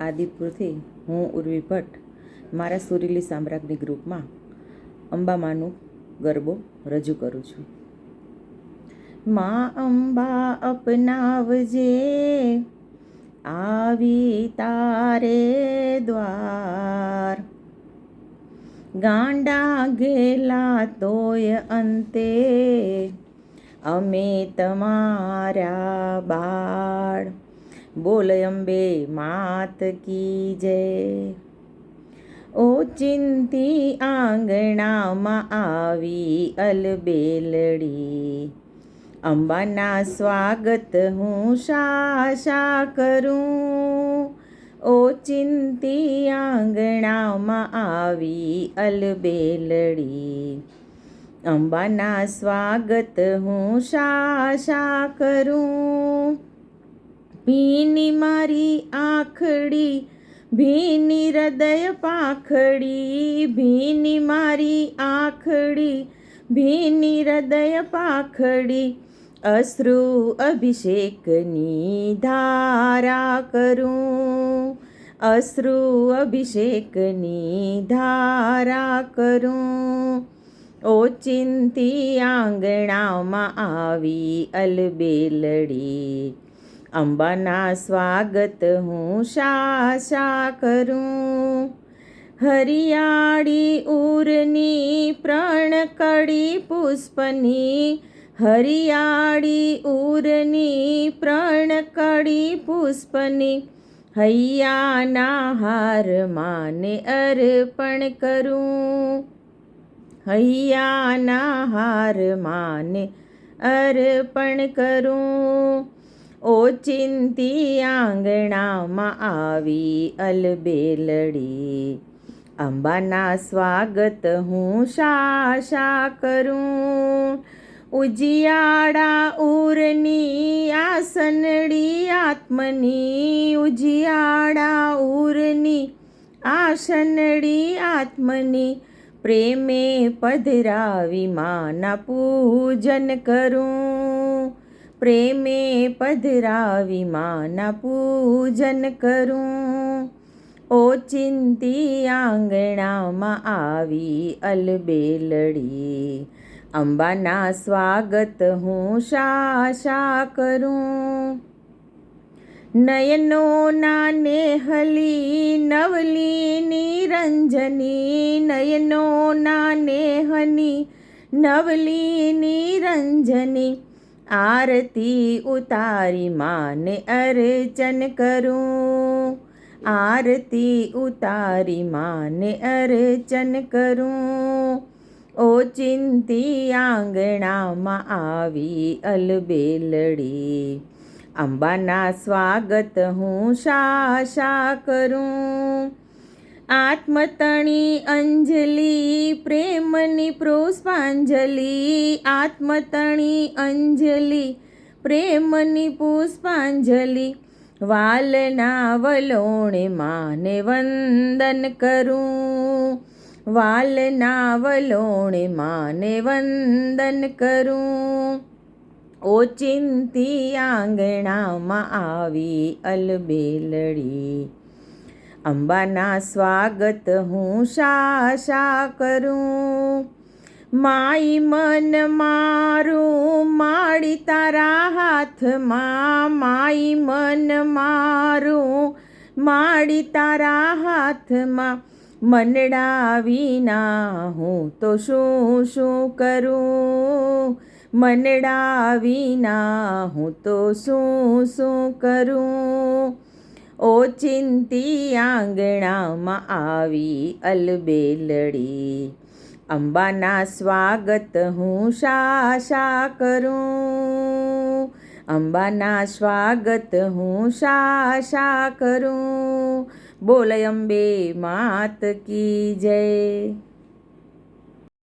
આદિપુરથી હું ઉર્વી ભટ્ટ મારા સુરીલી સામ્રાજ્ઞી ગ્રુપમાં અંબામાનું ગરબો રજૂ કરું છું. માં અંબા અપનાવજે, આવી તારે દ્વાર. ગાંડા ગેલા તોય અંતે, અમે તમારા બાળ. બોલ અંબે, માત કી જય. ઓ ચિંતી આંગણામાં આવી અલબેલડી. અંબાના સ્વાગત હું શા શા કરું. ઓ ચિંતી આંગણામાં આવી અલબેલડી. અંબાના સ્વાગત હું શા શા કરું. ભીની મારી આખડી, ભીની હૃદય પાખડી, ભીની મારી આખડી, ભીની હૃદય પાખડી. અશ્રુ અભિષેકની ધારા કરું, અશ્રુ અભિષેકની ધારા કરું. ઓચિંતી આંગણામાં આવી અલબેલડી અંબાના સ્વાગત હું શા શા કરું? હરિયાળી ઉરની પ્રણકડી પુષ્પની, હરિયાળી ઉરની પ્રણકડી પુષ્પની, હૈયાના હાર માને અર્પણ કરું. હૈયાના હાર માને અર્પણ કરું. ઓચિંતી આંગણામાં આવી અલબેલડી. અંબાના સ્વાગત હું શા શા કરું. ઉજિયાળા ઉરની આસનડી, આત્મની ઉજિયાળા ઉરની આસનડી, આત્મની પ્રેમે પધરાવી માના પૂજન કરું. પ્રેમે પધરાવી માના પૂજન કરું. ઓચિંતી આંગણામાં આવી અલબેલડી. અંબાના સ્વાગત હું શા શા કરું નયનોના નેહલી નવલી નિરંજની નયનોના નેહની નવલી નિરંજની આરતી ઉતારી માને અર્ચન કરું. આરતી ઉતારી માને અર્ચન કરું. ચિંતી આંગણામાં આવી અલબેલડી. અંબાના સ્વાગત હું શા શા કરું. આત્મતણી અંજલિ, પ્રેમની પુષ્પાંજલિ. આત્મતણી અંજલિ, પ્રેમની પુષ્પાંજલિ. વાલના વલોણે માને વંદન કરું. વાલના વલોણે માને વંદન કરું. ઓચિંતી આંગણામાં આવી અલબેલડી. અંબાના સ્વાગત હું શા શા કરું. માઈ મન મારું માડી તારા હાથમાં, માઈ મન મારું માડી તારા હાથમાં. મનડા વિના હું તો શું શું કરું? મનડા વિના હું તો શું શું કરું? ઓચિંતી આંગણામાં આવી અલબેલડી. અંબાના સ્વાગત હું શા શા કરું. અંબાના સ્વાગત હું શા શા કરું. બોલ અંબે માત કી જય.